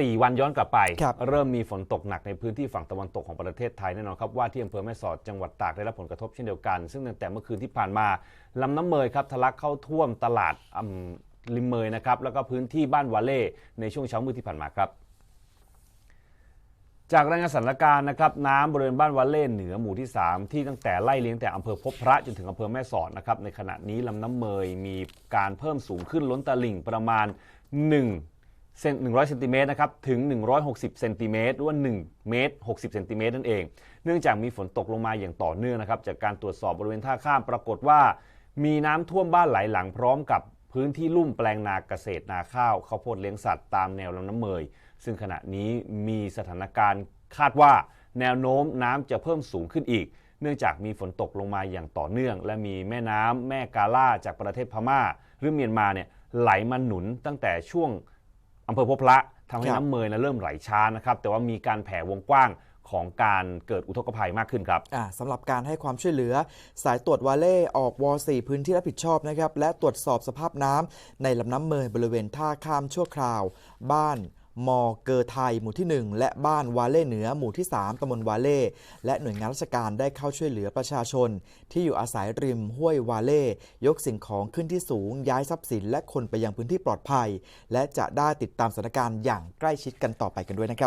4 วันย้อนกลับไป ครับ เริ่มมีฝนตกหนักในพื้นที่ฝั่งตะวันตกของประเทศไทยแน่นอนครับว่าที่อำเภอแม่สอดจังหวัดตากได้รับผลกระทบเช่นเดียวกัน ซึ่งตั้งแต่เมื่อคืนที่ผ่านมาลำน้ำเมยครับทะลักเข้าท่วมตลาดอำริมเมยนะครับแล้วก็พื้นที่บ้านวาเล่ในช่วงเช้ามืดที่ผ่านมาครับ จากรายงานสถานการณ์นะครับน้ำบริเวณบ้านวาเล่เหนือหมู่ที่ 3 ที่ตั้งแต่ไล่เลี้ยงแต่อำเภอพบพระจนถึงอำเภอแม่สอดนะครับในขณะนี้ลำน้ำเมยมีการเพิ่มสูงขึ้นล้นตลิ่งประมาณ 1 เซน100เซนติเมตรนะครับถึง 160เซนติเมตรหรือว่า1เมตร60เซนติเมตรนั่นเอง เนื่องจากมีฝนตกลงมาอย่างต่อเนื่องนะครับจากการตรวจสอบบริเวณท่าข้ามปรากฏว่า มีน้ำท่วมบ้านหลายหลังพร้อมกับพื้นที่ลุ่มแปลงนาเกษตรนาข้าวข้าวโพดเลี้ยงสัตว์ตามแนวลำน้ำเมย ซึ่งขณะนี้มีสถานการณ์คาดว่า แนวโน้มน้ำจะเพิ่มสูงขึ้นอีก เนื่องจากมีฝนตกลงมาอย่างต่อเนื่อง และมีแม่น้ำแม่กาล่าจากประเทศพม่า หรือเมียนมาเนี่ยไหลมาหนุนตั้งแต่ช่วง อำเภอพบพระทำให้ครับน้ำเมยนะเริ่มไหลช้านะครับ แต่ว่ามีการแผ่วงกว้างของการเกิดอุทกภัยมากขึ้นครับอ่าสำหรับการให้ความช่วยเหลือ สายตรวจวาเล่ออกว4พื้นที่รับผิดชอบนะครับ และตรวจสอบสภาพน้ำในลำน้ำเมยบริเวณท่าข้ามชั่วคราว บ้าน มอเกอไทยหมู่ที่ 1 และบ้านวาเล่เหนือหมู่ที่ 3ตำบลวาเล่และหน่วยงานราชการได้เข้าช่วยเหลือประชาชน ที่อยู่อาศัยริมห้วยวาเล่ยกสิ่งของขึ้นที่สูงย้ายทรัพย์สิน และคนไปยังพื้นที่ปลอดภัย และจะได้ติดตามสถานการณ์อย่างใกล้ชิดกันต่อไปกันด้วยนะครับ